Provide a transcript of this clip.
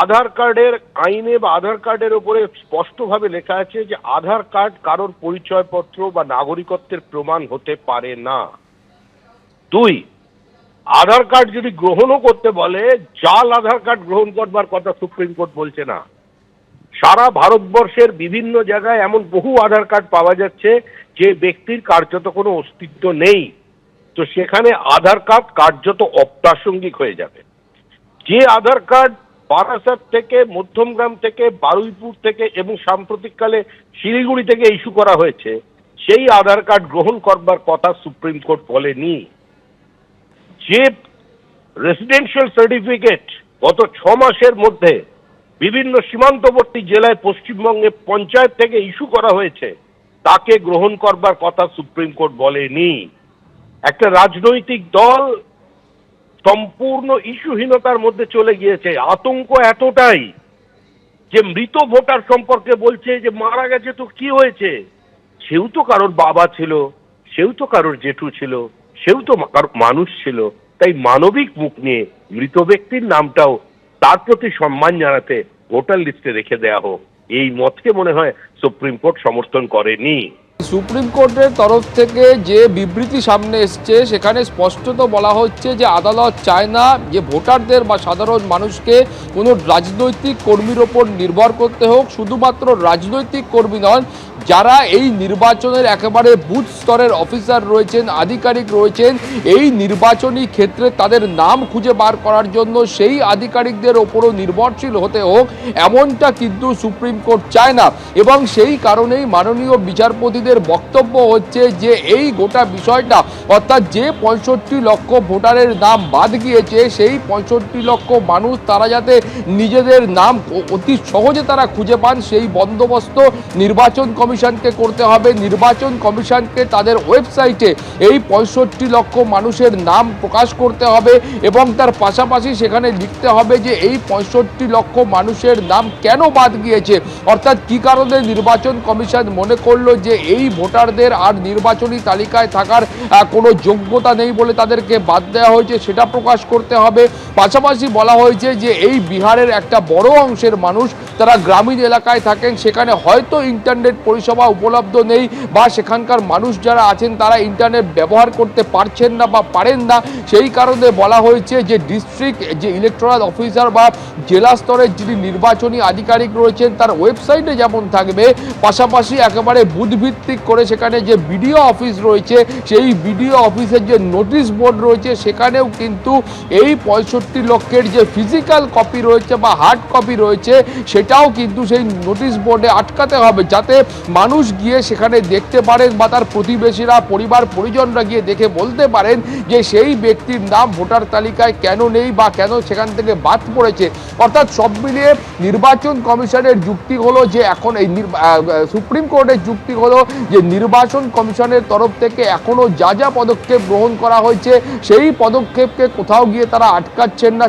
আধার কার্ডের আইনে বা আধার কার্ডের উপরে স্পষ্টভাবে লেখা আছে যে আধার কার্ড কারোর পরিচয়পত্র বা নাগরিকত্বের প্রমাণ হতে পারে না। দুই, আধার কার্ড যদি গ্রহণও করতে বলে, জাল আধার কার্ড গ্রহণ করবার কথা সুপ্রিম কোর্ট বলছে না। সারা ভারতবর্ষের বিভিন্ন জায়গায় এমন বহু আধার কার্ড পাওয়া যাচ্ছে যে ব্যক্তির কার্যত কোনো অস্তিত্ব নেই। তো সেখানে আধার কার্ড কার্যত অপ্রাসঙ্গিক হয়ে যাবে। যে আধার কার্ড বারাসাত থেকে, মধ্যমগ্রাম থেকে, বারুইপুর থেকে এবং সাম্প্রতিককালে শিলিগুড়ি থেকে ইস্যু করা হয়েছে, সেই আধার কার্ড গ্রহণ করবার কথা সুপ্রিম কোর্ট বলেনি। যে রেসিডেন্সিয়াল সার্টিফিকেট গত ছ মাসের মধ্যে বিভিন্ন সীমান্তবর্তী জেলায় পশ্চিমবঙ্গে পঞ্চায়েত থেকে ইস্যু করা হয়েছে, তাকে গ্রহণ করবার কথা সুপ্রিম কোর্ট বলেনি। একটা রাজনৈতিক দল সম্পূর্ণ ইস্যুহীনতার মধ্যে চলে গিয়েছে। আতঙ্ক এতটাই যে মৃত ভোটার সম্পর্কে বলছে যে মারা গেছে তো কি হয়েছে? সেও তো কারোর বাবা ছিল, সেও তো কারোর জেঠু ছিল, সেও তো মানুষ ছিল। তাই মানবিক মুখ নিয়ে মৃত ব্যক্তির নামটাও তার প্রতি সম্মান জানাতে ভোটার লিস্টে রেখে দেয়া হোক। এই মতকে মনে হয় সুপ্রিম কোর্ট সমর্থন করেনি। সুপ্রিম কোর্টের তরফ থেকে যে বিবৃতি সামনে এসছে, সেখানে স্পষ্টত বলা হচ্ছে যে আদালত চায় না যে ভোটারদের বা সাধারণ মানুষকে কোনো রাজনৈতিক কর্মীর ওপর নির্ভর করতে হোক, শুধুমাত্র রাজনৈতিক কর্মী নন যারা এই নির্বাচনের একেবারে বুথ স্তরের অফিসার রয়েছেন, আধিকারিক রয়েছেন, এই নির্বাচনী ক্ষেত্রে তাদের নাম খুঁজে বার করার জন্য সেই আধিকারিকদের ওপরও নির্ভরশীল হতে হোক, এমনটা কিন্তু সুপ্রিম কোর্ট চায় না। এবং সেই কারণেই মাননীয় বিচারপতিদের বক্তব্য হচ্ছে যে এই গোটা বিষয়টা, অর্থাৎ যে পঁয়ষট্টি লক্ষ ভোটারের নাম বাদ গিয়েছে, সেই পঁয়ষট্টি লক্ষ মানুষ তারা যাতে নিজেদের নাম অতি সহজে তারা খুঁজে পান, সেই বন্দোবস্ত নির্বাচন কমিশনকে করতে হবে, নির্বাচন কমিশনকে তাদের ওয়েবসাইটে এই পঁয়ষট্টি লক্ষ মানুষের নাম প্রকাশ করতে হবে এবং তার পাশাপাশি সেখানে লিখতে হবে যে এই পঁয়ষট্টি লক্ষ মানুষের নাম কেন বাদ গিয়েছে? অর্থাৎ কি কারণে নির্বাচন কমিশন মনে করল যে এই ভোটারদের আর নির্বাচনী তালিকায় থাকার কোনো যোগ্যতা নেই বলে তাদেরকে বাদ দেওয়া হয়েছে সেটা প্রকাশ করতে হবে। পাশাপাশি বলা হয়েছে যে এই বিহারের একটা বড় অংশের মানুষ তারা গ্রামীণ এলাকায় থাকেন, সেখানে হয়তো ইন্টারনেট পরিষেবা উপলব্ধ নেই বা সেখানকার মানুষ যারা আছেন, তারা ইন্টারনেট ব্যবহার করতে পারছেন না বা পারেন না। সেই কারণে বলা হয়েছে যে ডিস্ট্রিক্ট যে ইলেকট্রাল অফিসার বা জেলা স্তরের যিনি নির্বাচনী আধিকারিক রয়েছেন, তার ওয়েবসাইটে যেমন থাকবে, পাশাপাশি একেবারে বুথভিত্তিক করে সেখানে যে বিডিও অফিস রয়েছে, সেই বিডিও অফিসের যে নোটিশ বোর্ড রয়েছে, সেখানেও কিন্তু এই পঁয়ষট্টি লক্ষের যে ফিজিক্যাল কপি রয়েছে বা হার্ড কপি রয়েছে সেটাও কিন্তু সেই নোটিশ বোর্ডে আটকাতে হবে যাতে মানুষ গিয়ে সেখানে দেখতে পারেন বা তার প্রতিবেশীরা, পরিবার, পরিজনরা গিয়ে দেখে বলতে পারেন যে সেই ব্যক্তির নাম ভোটার তালিকায় কেন নেই বা কেন সেখান থেকে বাদ পড়েছে। অর্থাৎ সব মিলিয়ে নির্বাচন কমিশনের যুক্তি হলো যে এখন এই সুপ্রিম কোর্টের যুক্তি হলো যে নির্বাচন কমিশনের তরফ থেকে এখনও যা যা পদক্ষেপ গ্রহণ করা হয়েছে, সেই পদক্ষেপকে কোথাও গিয়ে তারা আটকাচ্ছেন না।